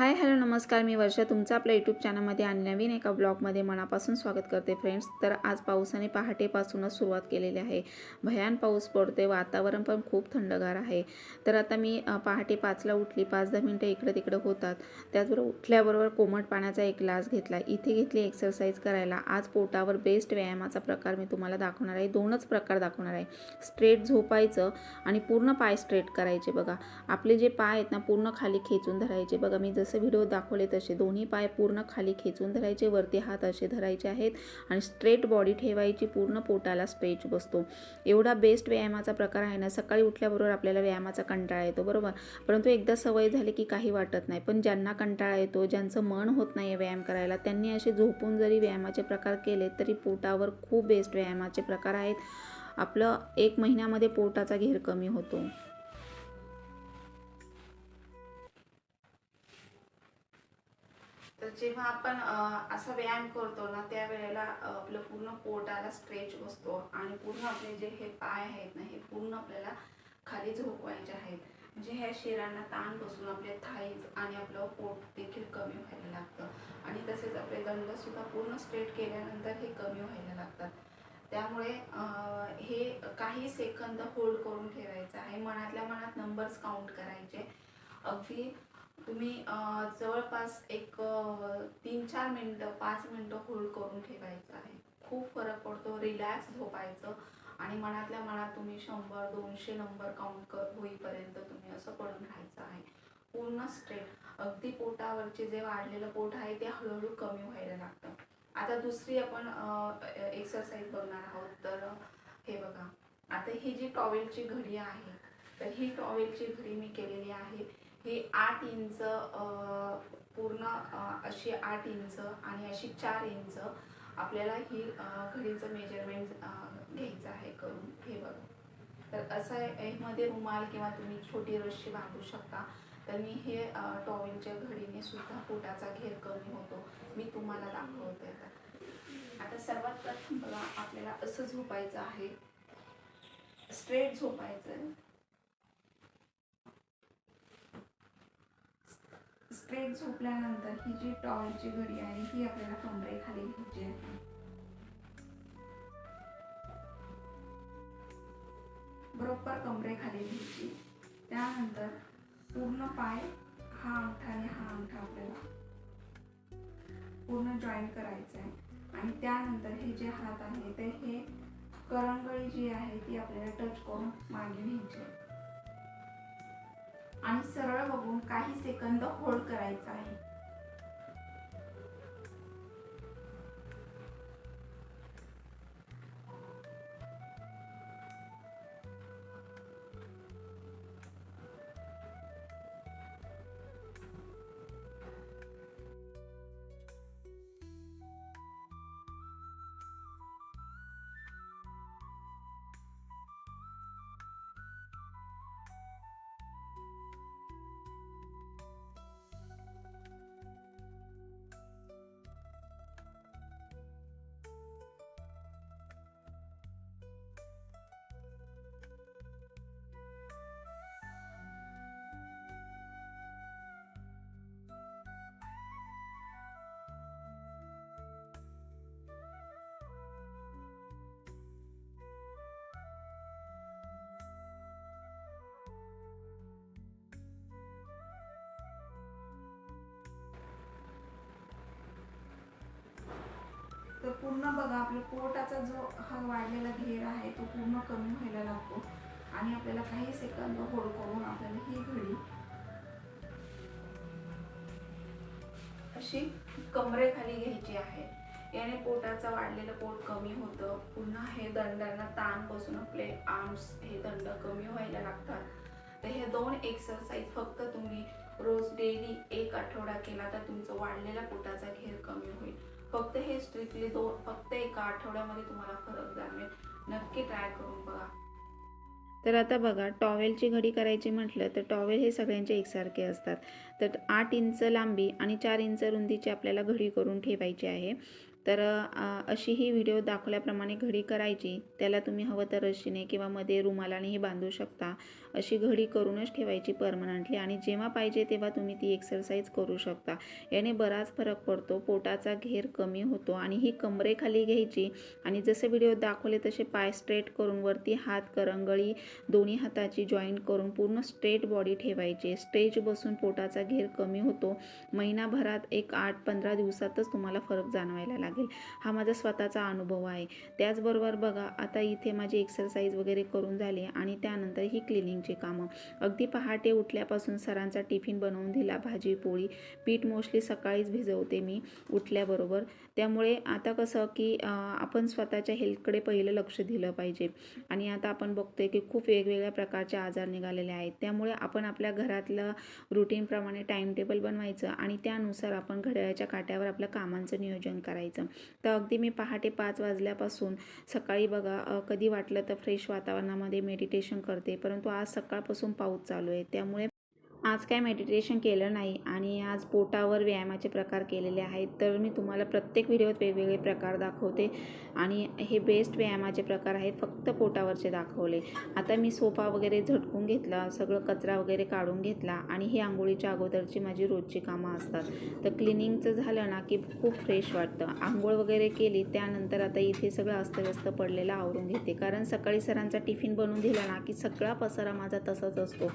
Hi hello नमस्कार. मी वर्षा. तुमचं आपल्या यूट्यूब चॅनलमध्ये आणि नवीन एका ब्लॉगमध्ये मनापासून स्वागत करते फ्रेंड्स तर आज पावसाने पहाटेपासूनच सुरुवात केलेली आहे. भयान पाऊस पडते वातावरण पण खूप थंडगार आहे. तर आता मी पहाटे पाचला उठली पाच दहा मिनटं इकडं तिकडं होतात. त्याचबरोबर उठल्याबरोबर कोमट पाण्याचा एक ग्लास घेतला. इथे घेतली एक्सरसाइज करायला. आज पोटावर बेस्ट व्यायामाचा प्रकार मी तुम्हाला दाखवणार आहे. दोनच प्रकार दाखवणार आहे. स्ट्रेट झोपायचं आणि पूर्ण पाय स्ट्रेट करायचे बघा. आपले जे पाय आहेत ना पूर्ण खाली खेचून धरायचे. बघा मी जसं व्हिडिओ दाखवले तसे. दोन्ही पाय पूर्ण खाली खेचून धरायचे वरती हात असे धरायचे आहेत आणि स्ट्रेट बॉडी ठेवायची पूर्ण पोटाला स्ट्रेच बसतो. एवढा बेस्ट व्यायामाचा प्रकार आहे ना सकाळी उठल्याबरोबर आपल्याला व्यायामाचा कंटाळा येतो बरोबर? परंतु एकदा सवय झाली की काही वाटत नाही. पण ज्यांना कंटाळा येतो ज्यांचं मन होत नाही व्यायाम करायला त्यांनी असे झोपून जरी व्यायामाचे प्रकार केले तरी पोटावर खूप बेस्ट व्यायामाचे प्रकार आहेत. आपलं एक महिन्यामध्ये पोटाचा घेर कमी होतो. तर जेव्हा आपण असा व्यायाम करतो ना त्यावेळेला वेळेला आपलं पूर्ण पोटाला स्ट्रेच बसतो आणि पूर्ण आपले जे हे पाय आहेत ना हे पूर्ण आपल्याला खाली झोपवायचे आहेत. म्हणजे ह्या शिरांना ताण बसून आपले थाईज आणि आपलं पोट देखील कमी व्हायला लागतं. आणि तसेच आपले दंडसुद्धा पूर्ण स्ट्रेट केल्यानंतर हे कमी व्हायला लागतात. त्यामुळे हे काही सेकंद होल्ड करून ठेवायचं आहे. मनातल्या मनात नंबर्स काउंट करायचे. अगदी तुम्ही जवळपास एक तीन चार मिनटं पाच मिनटं होल्ड करून ठेवायचं आहे. खूप फरक पडतो रिलॅक्स झोपायचं आणि मनातल्या मनात तुम्ही शंभर दोनशे नंबर काउंट कर होईपर्यंत तुम्ही असं पडून राहायचं आहे. पूर्ण स्ट्रेट अगदी पोटावरचे जे वाढलेलं पोट आहे ते हळूहळू कमी व्हायला लागतं. आता दुसरी आपण एक्सरसाइज बघणार आहोत. तर हे बघा. आता ही जी टॉवेलची घडी आहे तर ही टॉवेलची घडी मी केलेली आहे. हे आठ इंच पूर्ण अशी आठ इंच आणि अशी चार इंच आपल्याला ही घडीचं मेजरमेंट घ्यायचं आहे करून. हे बघा. तर असं आहे, रुमाल किंवा तुम्ही छोटी रशी बांधू शकता. तर मी हे टॉवेलच्या घडीने सुद्धा पोटाचा घेर कमी होतो. मी तुम्हाला दाखवते आता. आता सर्वात प्रथम बघा आपल्याला असं झोपायचं आहे. स्ट्रेट झोपायचं आहे. स्ट्रेट झोपल्यानंतर ही जी टॉयची घडी आहे ही आपल्याला कमरेखाली घ्यायची आहे. बरोबर कमरेखाली घ्यायची. त्यानंतर पूर्ण पाय हा अंगठा आणि हा अंगठा आपल्याला पूर्ण जॉईन करायचं आहे. आणि त्यानंतर हे जे हात आहे ते हे करंगळी जी आहे ती आपल्याला टच करून मागे घ्यायची आहे. आणि सरळ बघून काही सेकंद होल्ड करायचा आहे. तर पूर्ण बघा आपल्या पोटाचा जो हा वाढलेला घेर आहे तो पूर्ण कमी व्हायला लागतो. आणि आपल्याला काही सेकंद होड करून आपल्याला ही घडी अशी कमरेखाली घ्यायची आहे. याने पोटाचा वाढलेलं पोट कमी होतं. पुन्हा हे दंडांना ताण बसून आपले आर्म्स हे दंड कमी व्हायला लागतात. तर हे दोन एक्सरसाइज फक्त तुम्ही रोज डेली एक आठवडा केला तर तुमचं वाढलेल्या पोटाचा घेर कमी होईल. फक्त हे स्ट्रिक्टली दोन फक्त एका आठवड्यामध्ये तुम्हाला फरक जाणवेल. नक्की ट्राय करून बघा. तर आता बघा टॉवेलची घडी करायची म्हटलं तर टॉवेल हे सगळ्यांचे एकसारखे असतात. तर आठ इंच लांबी आणि चार इंच रुंदीची आपल्याला घडी करून ठेवायची आहे. तर अशी ही व्हिडिओ दाखवल्याप्रमाणे घडी करायची. त्याला तुम्ही हवं तर रशीने किंवा मध्ये रुमालानेही बांधू शकता. अशी घडी करूनच ठेवायची परमनंटली आणि जेव्हा पाहिजे तेव्हा तुम्ही ती एक्सरसाइज करू शकता. याने बराच फरक पडतो. पोटाचा घेर कमी होतो आणि ही कमरेखाली घ्यायची आणि जसे व्हिडिओ दाखवले तसे पाय स्ट्रेट करून वरती हात करंगळी दोन्ही हाताची जॉईंट करून पूर्ण स्ट्रेट बॉडी ठेवायची. स्टेज बसून पोटाचा घेर कमी होतो. महिनाभरात एक आठ पंधरा दिवसातच तुम्हाला फरक जाणवायला लागेल. हा माझा स्वतःचा अनुभव आहे. त्याचबरोबर बघा आता इथे माझी एक्सरसाइज वगैरे करून झाली आणि त्यानंतर ही क्लिनिंगची कामं. अगदी पहाटे उठल्यापासून सरांचा टिफिन बनवून दिला भाजी पोळी. पीठ मोस्टली सकाळीच भिजवते मी उठल्याबरोबर. त्यामुळे आता कसं की आपण स्वतःच्या हेल्थकडे पहिलं लक्ष दिलं पाहिजे. आणि आता आपण बघतोय की खूप वेगवेगळ्या प्रकारचे आजार निघालेले आहेत. त्यामुळे आपण आपल्या घरातलं रुटीनप्रमाणे टाईम टेबल बनवायचं आणि त्यानुसार आपण घड्याळाच्या काट्यावर आपल्या कामांचं नियोजन करायचं. तर अगदी मी पहाटे पाच वाजल्यापासून सकाळी बघा कधी वाटलं तर फ्रेश वातावरणामध्ये मेडिटेशन करते. परंतु आज सकाळपासून पाऊस चालू आहे. त्यामुळे आज काय मेडिटेशन केलं नाही आणि आज पोटावर व्यायामाचे प्रकार केलेले आहेत तर मी तुम्हाला प्रत्येक व्हिडिओत वेगवेगळे प्रकार दाखवते आणि हे बेस्ट व्यायामाचे प्रकार आहेत फक्त पोटावरचे दाखवले. आता मी सोफा वगैरे झटकून घेतला सगळं कचरा वगैरे काढून घेतला आणि हे आंघोळीच्या अगोदरची माझी रोजची कामं असतात. तर क्लिनिंगचं झालं ना की खूप फ्रेश वाटतं. आंघोळ वगैरे केली त्यानंतर आता इथे सगळं अस्तव्यस्त पडलेलं आवरून घेते. कारण सकाळी सरांचा टिफिन बनवून दिला ना की सगळा पसारा माझा तसाच असतो.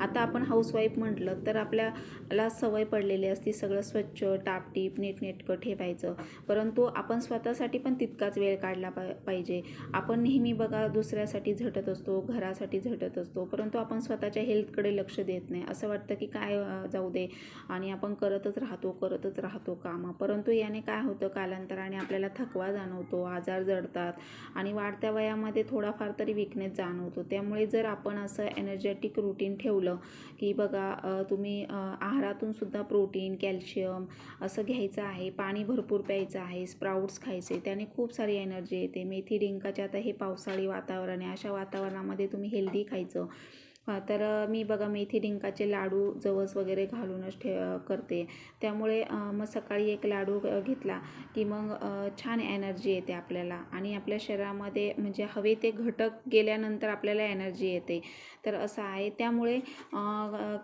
आता आपण हाऊसवाईफ म्हटलं तर आपल्याला सवय पडलेली असती सगळं स्वच्छ टापटीप नीटनेटकं ठेवायचं. परंतु आपण स्वतःसाठी पण तितकाच वेळ काढला पा पाहिजे. आपण नेहमी बघा दुसऱ्यासाठी झटत असतो घरासाठी झटत असतो परंतु आपण स्वतःच्या हेल्थकडे लक्ष देत नाही. असं वाटतं की काय जाऊ दे. आणि आपण करतच राहतो करतच राहतो कामं. परंतु याने काय होतं कालांतराने आपल्याला थकवा जाणवतो आजार जडतात आणि वाढत्या वयामध्ये थोडाफार तरी विकनेस जाणवतो. त्यामुळे जर आपण असं एनर्जेटिक रुटीन ठेवलं की बघा बघा तुम्ही आहारातून सुद्धा प्रोटीन कॅल्शियम असं घ्यायचं आहे पाणी भरपूर प्यायचं आहे स्प्राउट्स खायचे त्याने खूप सारी एनर्जी येते. मेथी डिंकाच्या आता हे पावसाळी वातावरण आहे. अशा वातावरणामध्ये तुम्ही हेल्दी खायचं. तर मी बघा मेथी डिंकाचे लाडू जवस वगैरे घालूनच ठे करते. त्यामुळे मग सकाळी एक लाडू घेतला की मग छान एनर्जी येते आपल्याला आणि आपल्या शरीरामध्ये म्हणजे हवे ते घटक गेल्यानंतर आपल्याला एनर्जी येते. तर असं आहे. त्यामुळे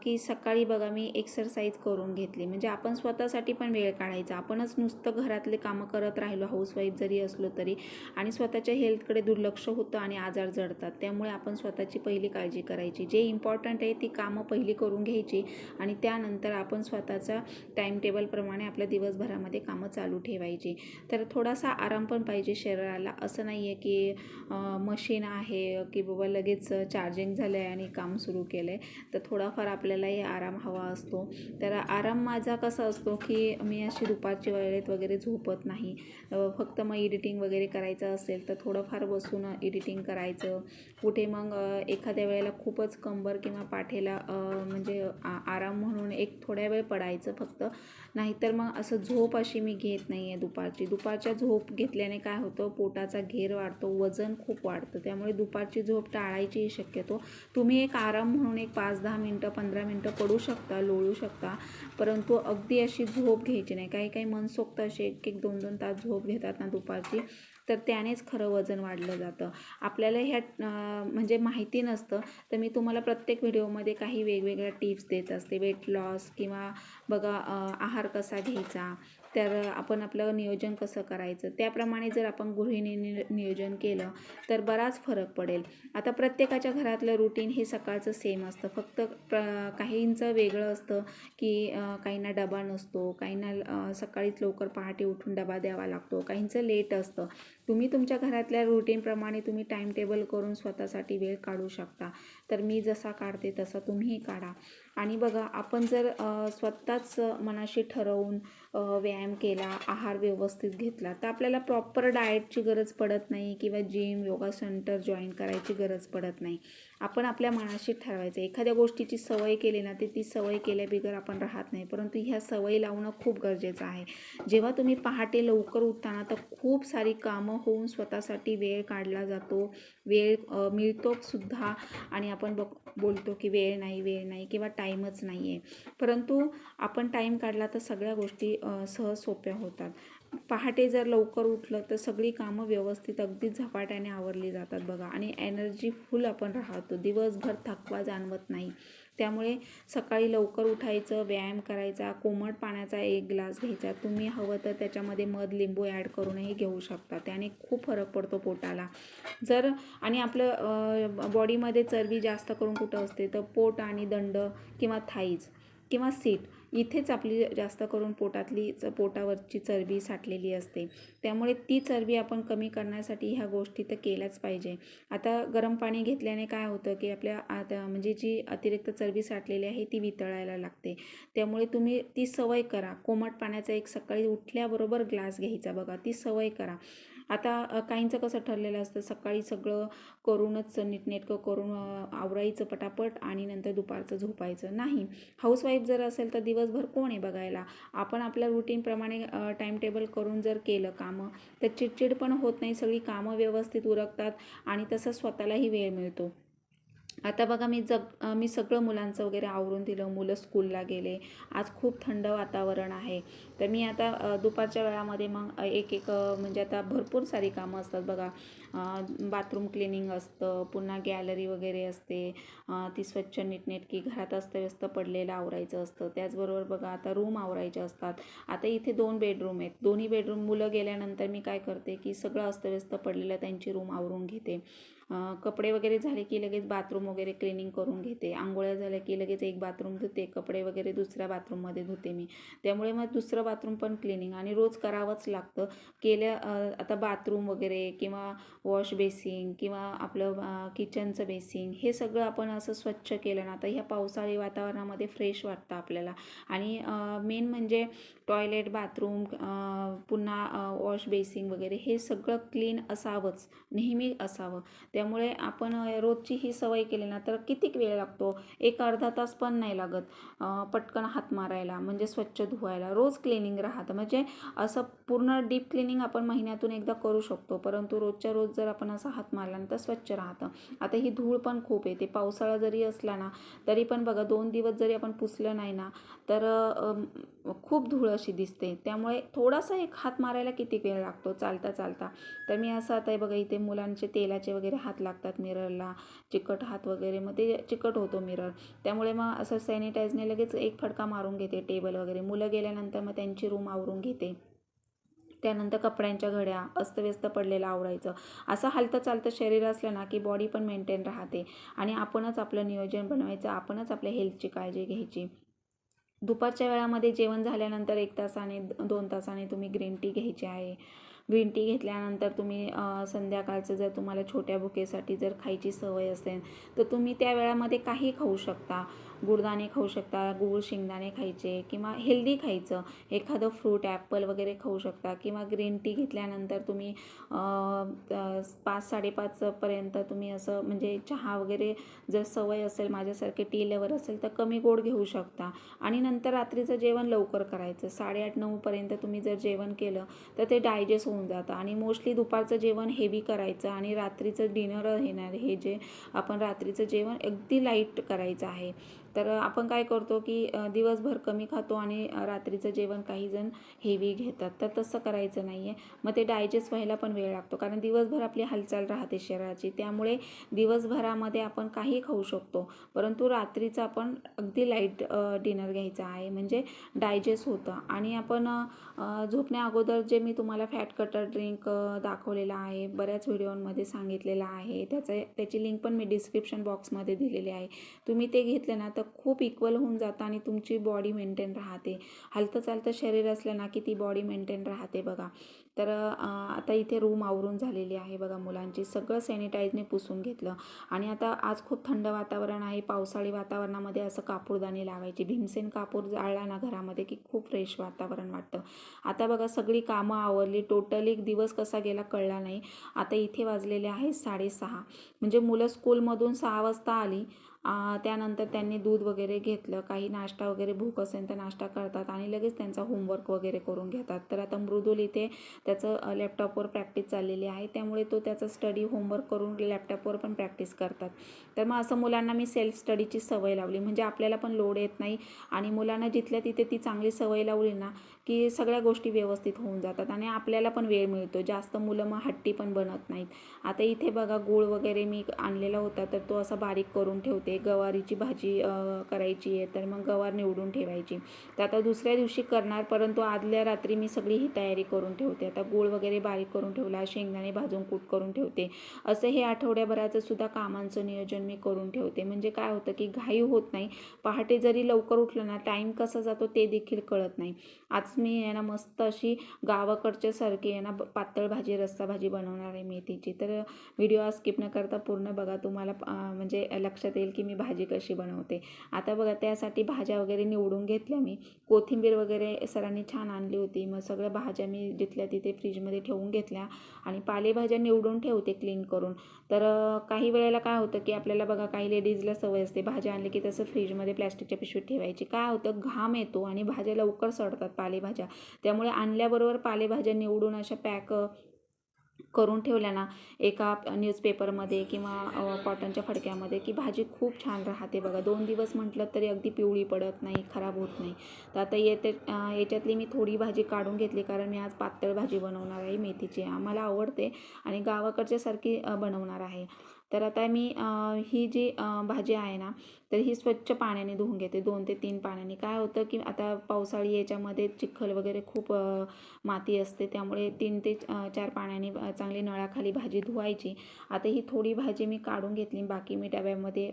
की सकाळी बघा मी एक्सरसाइज करून घेतली. म्हणजे आपण स्वतःसाठी पण वेळ काढायचा. आपणच नुसतं घरातले कामं करत राहिलो हाऊसवाईफ जरी असलो तरी आणि स्वतःच्या हेल्थकडे दुर्लक्ष होतं आणि आजार जडतात. त्यामुळे आपण स्वतःची पहिली काळजी करायची. जे इम्पॉर्टंट आहे ती कामं पहिली करून घ्यायची आणि त्यानंतर आपण स्वतःचा टाईम टेबलप्रमाणे आपल्या दिवसभरामध्ये कामं चालू ठेवायची. तर थोडासा आराम पण पाहिजे शरीराला. असं नाही आहे की मशीन आहे की बाबा लगेच चार्जिंग झालं आहे आणि काम सुरू केलं आहे तर थोडाफार आपल्यालाही आराम हवा असतो. तर आराम माझा कसा असतो की मी अशी दुपारची वेळेत वगैरे झोपत नाही. फक्त मग एडिटिंग वगैरे करायचं असेल तर थोडंफार बसून एडिटिंग करायचं. कुठे मग एखाद्या वेळेला खूपच कंबर किंवा पाठीला म्हणजे आ आराम म्हणून एक थोड्या वेळ पडायचं फक्त. नाहीतर मग असं झोप अशी मी घेत नाही आहे दुपारची. दुपारच्या झोप घेतल्याने काय होतं पोटाचा घेर वाढतो वजन खूप वाढतं. त्यामुळे दुपारची झोप टाळायचीही शक्यतो. तुम्ही एक आराम म्हणून एक पाच दहा मिनटं पंधरा मिनटं पडू शकता लोळू शकता. परंतु अगदी अशी झोप घ्यायची नाही. काही काही मनसोक्त असे एक एक दोन दोन तास झोप घेतात ना दुपारची. तर त्यानेच खरं वजन वाढलं जातं. आपल्याला ह्या म्हणजे माहिती नसतं तर मी तुम्हाला प्रत्येक व्हिडिओमध्ये काही वेगवेगळ्या टिप्स देत असते. वेट लॉस किंवा बघा आहार कसा घ्यायचा तर आपण आपलं नियोजन कसं करायचं? त्याप्रमाणे जर आपण गृहिणी नियोजन केलं तर बराच फरक पडेल. आता प्रत्येकाच्या घरातलं रुटीन हे सकाळचं सेम असतं. फक्त प्र काहींचं वेगळं असतं की काहींना डबा नसतो काहींना सकाळीच लवकर पहाटे उठून डबा द्यावा लागतो काहींचं लेट असतं. तुम्ही तुमच्या घरातल्या रुटीनप्रमाणे तुम्ही टाईमटेबल करून स्वतःसाठी वेळ काढू शकता. तर मी जसा काढते तसा तुम्हीही काढा. आणि बघा आपण जर स्वतःच मनाशी ठरवून व्यायाम केला आहार व्यवस्थित घेतला तर आपल्याला प्रॉपर डाएटची गरज पडत नाही किंवा जिम योगा सेंटर जॉईन करायची गरज पडत नाही. आपण आपल्या मनाशी ठरवायचं. एखाद्या गोष्टीची सवय केली ना ते ती सवय केल्याबिगर आपण राहत नाही. परंतु ह्या सवयी लावणं खूप गरजेचं आहे. जेव्हा तुम्ही पहाटे लवकर उठताना तर खूप सारी कामं होऊन स्वतःसाठी वेळ काढला जातो. वेळ मिळतोसुद्धा मिळतो सुद्धा. आणि आपण बघ बोलतो की वेळ नाही वेळ नाही किंवा टाईमच नाही आहे परंतु आपण टाईम काढला तर सगळ्या गोष्टी सहज सोप्या होतात. पहाटे जर लवकर उठलं तर सगळी कामं व्यवस्थित अगदी झपाट्याने आवरली जातात बघा. आणि एनर्जी फुल आपण राहतो. दिवसभर थकवा जाणवत नाही. त्यामुळे सकाळी लवकर उठायचं व्यायाम करायचा कोमट पाण्याचा एक ग्लास घ्यायचा. तुम्ही हवं तर त्याच्यामध्ये मध लिंबू ॲड करूनही घेऊ शकता. त्याने खूप फरक पडतो पोटाला. जर आणि आपलं बॉडीमध्ये चरबी जास्त करून कुठं असते तर पोट आणि दंड किंवा थाईज किंवा सीट इथेच आपली जास्त करून पोटातली च पोटावरची चरबी साठलेली असते. त्यामुळे ती चरबी आपण कमी करण्यासाठी ह्या गोष्टी तर केल्याच पाहिजे. आता गरम पाणी घेतल्याने काय होतं की आपल्या आता म्हणजे जी अतिरिक्त चरबी साठलेली आहे ती वितळायला लागते. त्यामुळे तुम्ही ती सवय करा. कोमट पाण्याचा एक सकाळी उठल्याबरोबर ग्लास घ्यायचा बघा. ती सवय करा. आता काहींचं कसं ठरलेलं असतं सकाळी सगळं करूनच नीटनेटकं करून आवरायचं पटापट आणि नंतर दुपारचं झोपायचं. नाही. हाऊसवाईफ जर असेल तर दिवसभर कोण आहे बघायला? आपण आपल्या रुटीनप्रमाणे टाईम टेबल करून जर केलं कामं तर चिडचिड पण होत नाही. सगळी कामं व्यवस्थित उरकतात आणि तसं स्वतःलाही वेळ मिळतो. आता बघा मी जग मी सगळं मुलांचं वगैरे आवरून दिलं. मुलं स्कूलला गेले. आज खूप थंड वातावरण आहे. तर मी आता दुपारच्या वेळामध्ये मग एक एक म्हणजे आता भरपूर सारी कामं असतात बघा. बाथरूम क्लिनिंग असतं पुन्हा गॅलरी वगैरे असते. ती स्वच्छ नीटनेटकी घरात अस्तव्यस्त पडलेलं आवरायचं असतं. त्याचबरोबर बघा आता रूम आवरायचे असतात. आता इथे दोन बेडरूम आहेत. दोन्ही बेडरूम मुलं गेल्यानंतर मी काय करते की सगळं अस्तव्यस्त पडलेलं त्यांची रूम आवरून घेते. कपडे वगैरे झाले की लगेच बाथरूम वगैरे क्लिनिंग करून घेते. आंघोळ्या झाल्या की लगेच एक बाथरूम धुते कपडे वगैरे दुसऱ्या बाथरूममध्ये धुते मी. त्यामुळे मग दुसरं बाथरूम पण क्लिनिंग आणि रोज करावंच लागतं. केल्या आता बाथरूम वगैरे किंवा वॉश बेसिंग किंवा आपलं किचनचं बेसिंग हे सगळं आपण असं स्वच्छ केलं ना आता ह्या पावसाळी वातावरणामध्ये फ्रेश वाटतं आपल्याला. आणि मेन म्हणजे टॉयलेट बाथरूम पुन्हा वॉश बेसिंग वगैरे हे सगळं क्लीन असावंच नेहमी असावं. त्यामुळे आपण रोजची ही सवय केली ना तर कितीक वेळ लागतो? एक अर्धा तास पण नाही लागत पटकन हात मारायला म्हणजे स्वच्छ धुवायला. रोज क्लिनिंग राहतं. म्हणजे असं पूर्ण डीप क्लिनिंग आपण महिन्यातून एकदा करू शकतो परंतु रोजच्या रोज जर आपण असा हात मारला ना तर स्वच्छ राहतं. आता ही धूळ पण खूप येते पावसाळा जरी असला ना तरी पण बघा दोन दिवस जरी आपण पुसलं नाही ना तर खूप धूळ अशी दिसते. त्यामुळे थोडासा एक हात मारायला किती वेळ लागतो? चालता चालता. तर मी असं आता आहे बघा इथे मुलांचे तेलाचे वगैरे हात लागतात मिररला चिकट हात वगैरे मग ते चिकट होतो मिरर त्यामुळे मग असं सॅनिटाईजने लगेच एक फडका मारून घेते टेबल वगैरे. मुलं गेल्यानंतर मग त्यांची रूम आवरून घेते. त्यानंतर कपड्यांच्या घड्या अस्तव्यस्त पडलेलं आवरायचं. असं हालतं चालतं शरीर असलं ना की बॉडी पण मेंटेन राहते. आणि आपणच आपलं नियोजन बनवायचं आपणच आपल्या हेल्थची काळजी घ्यायची. दुपारच्या वेळामध्ये जेवण झाल्यानंतर एक तासाने दोन तासाने तुम्ही ग्रीन टी घ्यायची आहे. ग्रीन टी घेतल्यानंतर तुम्ही संध्याकाळचं जर तुम्हाला छोट्या भुकेसाठी जर खायची सवय असेल तर तुम्ही त्या वेळामध्ये काही खाऊ शकता. गुडदाणे खाऊ शकता गूळ शेंगदाणे खायचे किंवा हेल्दी खायचं. एखादं फ्रूट ॲपल वगैरे खाऊ शकता किंवा ग्रीन टी घेतल्यानंतर तुम्ही पाच साडेपाचपर्यंत तुम्ही असं म्हणजे चहा वगैरे जर सवय असेल माझ्यासारखे टी लेवर असेल तर कमी गोड घेऊ शकता. आणि नंतर रात्रीचं जेवण लवकर करायचं. साडेआठ नऊपर्यंत तुम्ही जर जेवण केलं तर ते डायजेस्ट होऊन जातं. आणि मोस्टली दुपारचं जेवण हेवी करायचं आणि रात्रीचं डिनर येणार हे जे आपण रात्रीचं जेवण अगदी लाइट करायचं आहे. तर आपण काय करतो की दिवसभर कमी खातो आणि रात्रीचं जेवण काही जण हेवी घेतात. तर तसं करायचं नाही आहे मग ते डायजेस्ट व्हायला पण वेळ लागतो. कारण दिवसभर आपली हालचाल राहते शरीराची. त्यामुळे दिवसभरामध्ये आपण काही खाऊ शकतो. परंतु रात्रीचं आपण अगदी लाइट डिनर घ्यायचा आहे. म्हणजे डायजेस्ट होतं. आणि आपण झोपण्या अगोदर जे मी तुम्हाला फॅट कटर ड्रिंक दाखवलेलं आहे बऱ्याच व्हिडिओमध्ये सांगितलेलं आहे त्याचं त्याची लिंक पण मी डिस्क्रिप्शन बॉक्समध्ये दिलेली आहे. तुम्ही ते घेतलं ना तर खूप इक्वल होऊन जातं आणि तुमची बॉडी मेंटेन राहते. हलतं चालतं शरीर असलं ना की ती बॉडी मेंटेन राहते बघा. तर आता इथे रूम आवरून झालेली आहे बघा मुलांची. सगळं सॅनिटाईजने पुसून घेतलं. आणि आता आज खूप थंड वातावरण आहे. पावसाळी वातावरणामध्ये असं कापूरदाणी लावायची. भीमसेन कापूर जाळला ना घरामध्ये की खूप फ्रेश वातावरण वाटतं. आता बघा सगळी कामं आवरली. टोटली दिवस कसा गेला कळला नाही. आता इथे वाजलेले आहे साडेसहा. म्हणजे मुलं स्कूलमधून सहा वाजता आली. त्यानंतर त्यांनी दूध वगैरे घेतलं काही नाश्ता वगैरे भूक असेल तर नाश्ता करतात आणि लगेच त्यांचा होमवर्क वगैरे करून घेतात. तर आता मृदुल इथे त्याचं लॅपटॉपवर प्रॅक्टिस चाललेली आहे. त्यामुळे तो त्याचा स्टडी होमवर्क करून लॅपटॉपवर पण प्रॅक्टिस करतात. तर मग असं मुलांना मी सेल्फ स्टडीची सवय लावली. म्हणजे आपल्याला पण लोड येत नाही आणि मुलांना जिथल्या तिथे ती चांगली सवय लावली ना की सगळ्या गोष्टी व्यवस्थित होऊन जातात आणि आपल्याला पण वेळ मिळतो. जास्त मुलं मग हट्टी पण बनत नाहीत. आता इथे बघा गूळ वगैरे मी आणलेला होता तर तो असा बारीक करून ठेवते. गवारीची भाजी करायची आहे तर मग गवार निवडून ठेवायची. तर आता दुसऱ्या दिवशी करणार परंतु आदल्या रात्री मी सगळी ही तयारी करून ठेवते. आता गूळ वगैरे बारीक करून ठेवला शेंगदाणे भाजून कूट करून ठेवते. असं हे आठवड्याभराचं सुद्धा कामांचं नियोजन मी करून ठेवते. म्हणजे काय होतं की घाई होत नाही. पहाटे जरी लवकर उठलं ना टाईम कसा जातो ते देखील कळत नाही. आज मी आहे ना मस्त अशी गावाकडच्या सारखी आहे ना पातळ भाजी रस्सा भाजी बनवणार आहे मेथीची तर व्हिडिओ स्किप न करता पूर्ण बघा. तुम्हाला म्हणजे लक्षात येईल की मी भाजी कशी बनवते. आता बघा त्यासाठी भाज्या वगैरे निवडून घेतल्या मी. कोथिंबीर वगैरे सरांनी छान आणली होती. मग सगळ्या भाज्या मी जिथल्या तिथे फ्रीजमध्ये ठेवून घेतल्या आणि पालेभाज्या निवडून ठेवते क्लीन करून. तर काही वेळेला काय होतं की आपल्याला बघा काही लेडीजला सवय असते भाज्या आणली की तसं फ्रीजमध्ये प्लॅस्टिकच्या पिशवीत ठेवायची. काय होतं घाम येतो आणि भाज्या लवकर सडतात पालेभाज्या. त्यामुळे आणल्याबरोबर पालेभाज्या निवडून अशा पॅक करून ठेवल्या ना एका न्यूजपेपरमध्ये किंवा कॉटनच्या फडक्यामध्ये की भाजी खूप छान राहते बघा. दोन दिवस म्हटलं तरी अगदी पिवळी पडत नाही खराब होत नाही. तर आता येते याच्यातली मी थोडी भाजी काढून घेतली कारण मी आज पातळ भाजी बनवणार आहे मेथीची. आम्हाला आवडते आणि गावाकडच्यासारखी बनवणार आहे. तर आता मी ही जी भाजी आहे ना तर ही स्वच्छ पाण्याने धुवून घेते दोन ते तीन पाण्याने. काय होतं की आता पावसाळी याच्यामध्ये चिखल वगैरे खूप माती असते त्यामुळे तीन ते चार पाण्याने चांगली नळाखाली भाजी धुवायची. आता ही थोडी भाजी मी काढून घेतली बाकी मी डब्यामध्ये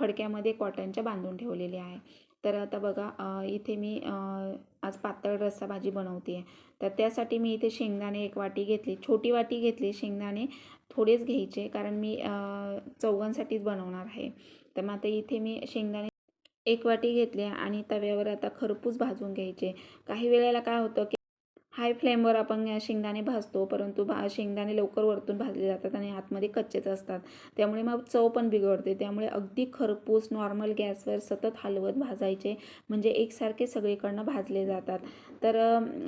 फडक्यामध्ये कॉटनच्या बांधून ठेवलेली आहे. तर आता बघा इथे मी आज पातळ रस्सा भाजी बनवते आहे तर त्यासाठी मी इथे शेंगदाणे एक वाटी घेतली छोटी वाटी घेतली शेंगदाणे. थोडेच घ्यायचे कारण मी चौघांसाठीच बनवणार आहे. तर मग आता इथे मी शेंगदाणे एक वाटी घेतली आणि तव्यावर आता खरपूस भाजून घ्यायचे. काही वेळेला काय होतं की हाय फ्लेमवर आपण शेंगदाणे भाजतो परंतु भा शेंगदाणे लवकर वरतून भाजले जातात आणि आतमध्ये कच्चेच असतात. त्यामुळे मग चव पण बिघडते. त्यामुळे अगदी खरपूस नॉर्मल गॅसवर सतत हलवत भाजायचे म्हणजे एकसारखे सगळीकडनं भाजले जातात. तर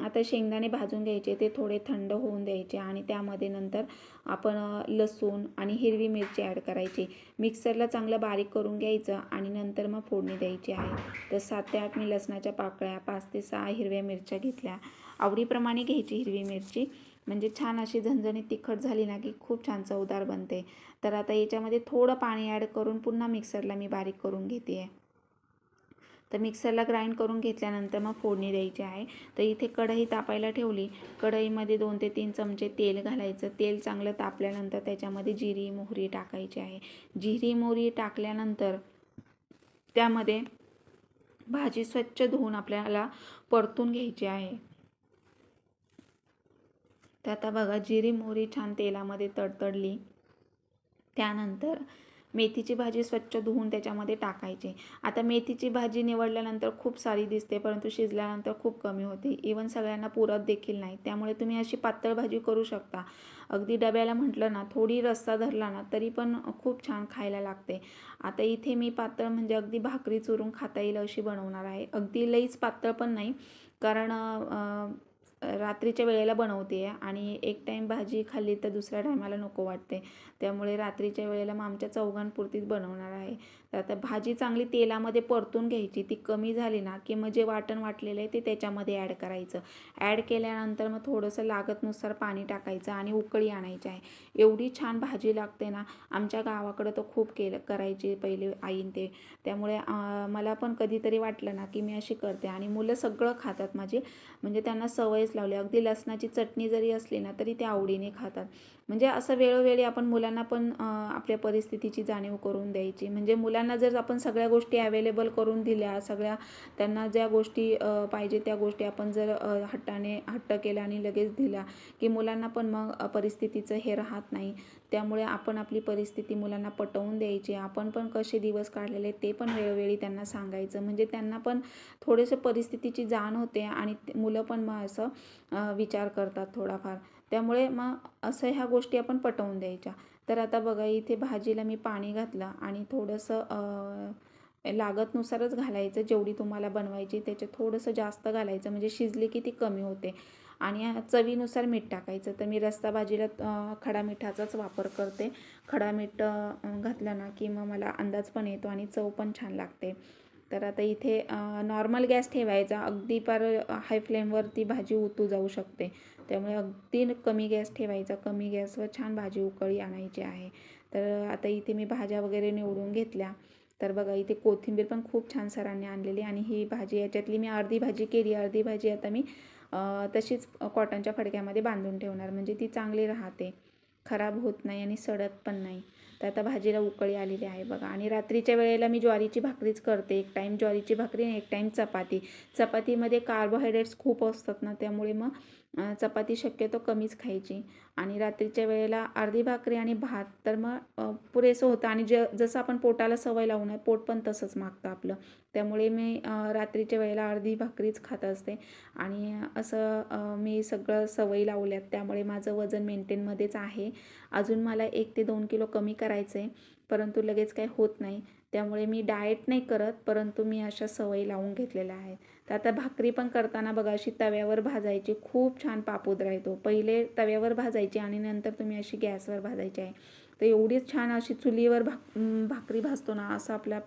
आता शेंगदाणे भाजून घ्यायचे ते थोडे थंड होऊन द्यायचे आणि त्यामध्ये नंतर आपण लसूण आणि हिरवी मिरची ॲड करायची. मिक्सरला चांगलं बारीक करून घ्यायचं आणि नंतर मग फोडणी द्यायची आहे. तर सात ते आठ मी लसणाच्या पाकळ्या पाच ते सहा हिरव्या मिरच्या घेतल्या. आवडीप्रमाणे घ्यायची हिरवी मिरची. म्हणजे छान अशी झणझणीत तिखट झाली ना की खूप छान चवदार बनते. तर आता याच्यामध्ये थोडं पाणी ॲड करून पुन्हा मिक्सरला मी बारीक करून घेते आहे तर मिक्सरला ग्राइंड करून घेतल्यानंतर मग फोडणी द्यायची आहे. तर इथे कढई तापायला ठेवली. कढईमध्ये दोन ते तीन चमचे तेल घालायचं. तेल चांगलं तापल्यानंतर त्याच्यामध्ये जिरी मोहरी टाकायची आहे. जिरी मोहरी टाकल्यानंतर त्यामध्ये भाजी स्वच्छ धुवून आपल्याला परतून घ्यायची आहे. तर आता बघा जिरी मोहरी छान तेलामध्ये तडतडली. त्यानंतर मेथीची भाजी स्वच्छ धुवून त्याच्यामध्ये टाकायची. आता मेथीची भाजी निवडल्यानंतर खूप सारी दिसते परंतु शिजल्यानंतर खूप कमी होते. इवन सगळ्यांना पुरत देखील नाही. त्यामुळे तुम्ही अशी पातळ भाजी करू शकता. अगदी डब्याला म्हटलं ना थोडी रस्सा धरला ना तरी पण खूप छान खायला लागते. आता इथे मी पातळ म्हणजे अगदी भाकरी चुरून खाता येईल अशी बनवणार आहे. अगदी लईच पातळ पण नाही कारण रात्रीच्या वेळेला बनवते आहे आणि एक टाईम भाजी खाल्ली तर दुसऱ्या टायमाला नको वाटते. त्यामुळे रात्रीच्या वेळेला मग आमच्या चौघांपुरतीच बनवणार आहे. तर आता भाजी चांगली तेलामध्ये परतून घ्यायची ती कमी झाली ना की मग जे वाटण वाटलेलं आहे ते त्याच्यामध्ये ॲड करायचं. ॲड केल्यानंतर मग थोडंसं लागतनुसार पाणी टाकायचं आणि उकळी आणायची आहे. एवढी छान भाजी लागते ना आमच्या गावाकडं तर खूप केलं करायची पहिले आईन ते. त्यामुळे मला पण कधीतरी वाटलं ना की मी अशी करते आणि मुलं सगळं खातात माझी. म्हणजे त्यांना सवयच लावली. अगदी लसणाची चटणी जरी असली ना तरी ते आवडीने खातात. म्हणजे असं वेळोवेळी आपण मुलांना पण आपल्या परिस्थितीची जाणीव करून द्यायची. म्हणजे मुलं महिलांना जर आपण सगळ्या गोष्टी अवेलेबल करून दिल्या सगळ्या त्यांना ज्या गोष्टी पाहिजे त्या गोष्टी आपण जर हट्टाने हट्ट केल्या आणि लगेच दिल्या की मुलांना पण मग परिस्थितीचं हे राहत नाही. त्यामुळे आपण आपली परिस्थिती मुलांना पटवून द्यायची. आपण पण कसे दिवस काढलेले ते पण वेळोवेळी त्यांना सांगायचं. म्हणजे त्यांना पण थोडेसं परिस्थितीची जाण होते आणि मुलं पण मग असं विचार करतात थोडाफार. त्यामुळे मग असं ह्या गोष्टी आपण पटवून द्यायच्या. तर आता बघा इथे भाजीला मी पाणी घातलं आणि थोडंसं लागतनुसारच घालायचं जेवढी तुम्हाला बनवायची त्याच्यात थोडंसं जास्त घालायचं म्हणजे शिजली की ती कमी होते. आणि चवीनुसार मीठ टाकायचं. तर मी रस्ता भाजीला खडा मिठाचाच वापर करते. खडा मीठ घातलं ना की मग मला अंदाज पण येतो आणि चव पण छान लागते. तर आता इथे नॉर्मल गॅस ठेवायचा. अगदी पार हाय फ्लेमवर ती भाजी उतू जाऊ शकते. त्यामुळे अगदी कमी गॅस ठेवायचा कमी गॅसवर छान भाजी उकळी आणायची आहे. तर आता इथे मी भाज्या वगैरे निवडून घेतल्या. तर बघा इथे कोथिंबीर पण खूप छान सरांनी आणलेली आणि ही भाजी याच्यातली मी अर्धी भाजी केली. अर्धी भाजी आता मी तशीच कॉटनच्या फडक्यामध्ये बांधून ठेवणार. म्हणजे ती चांगली राहते. खराब होत नाही आणि सडत पण नाही. तर आता भाजीला उकळी आलेली आहे बघा. आणि रात्रीच्या वेळेला मी ज्वारीची भाकरीच करते. एक टाईम ज्वारीची भाकरी आणि एक टाईम चपाती. चपातीमध्ये कार्बोहायड्रेट्स खूप असतात ना त्यामुळे मग चपाती शक्यतो कमीच खायची. आणि रात्रीच्या वेळेला अर्धी भाकरी आणि भात. तर मग पुरेसं होतं. आणि ज जसं आपण पोटाला सवय लावून आहे पोट पण तसंच मागतं आपलं. त्यामुळे मी रात्रीच्या वेळेला अर्धी भाकरीच खात असते. आणि असं मी सगळं सवयी लावल्यात. त्यामुळे माझं वजन मेंटेनमध्येच आहे. अजून मला एक ते दोन किलो कमी करायचं आहे परंतु लगेच काही होत नाही. त्यामुळे मी डाएट नाही करत परंतु मी अशा सवयी लावून घेतलेल्या आहेत. तर आता भाकरी पण करताना बघा अशी तव्यावर भाजायची खूप छान पापुद्रा येतो पहिले तव्यावर भाजायची आणि नंतर तुम्ही अशी गॅसवर भाजायची आहे. तर एवढीच छान अशी चुलीवर भाक भाकरी भाजतो ना असं आपल्या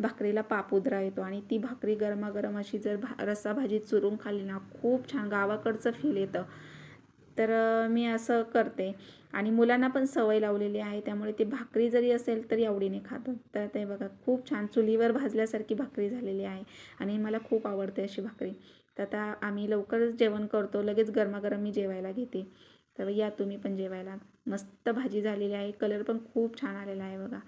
भाकरीला पापुद्रा येतो आणि ती भाकरी गरमागरम अशी जर भा रस्साभाजी चुरून खाल्ली ना खूप छान गावाकडचं फील येतं. तर मी असं करते. आणि मुलांना पण सवय लावलेली आहे. त्यामुळे ती भाकरी जरी असेल तरी आवडीने खातात तर ते बघा खूप छान चुलीवर भाजल्यासारखी भाकरी झालेली आहे. आणि मला खूप आवडते अशी भाकरी. तर आता आम्ही लवकरच जेवण करतो. लगेच गरमागरम मी जेवायला घेते. तर या तुम्ही पण जेवायला. मस्त भाजी झालेली आहे. कलर पण खूप छान आलेला आहे बघा.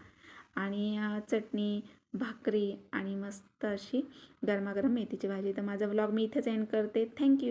आणि चटणी भाकरी आणि मस्त अशी गरमागरम मेथीची भाजी. तर माझा व्लॉग मी इथेच एंड करते. थँक्यू.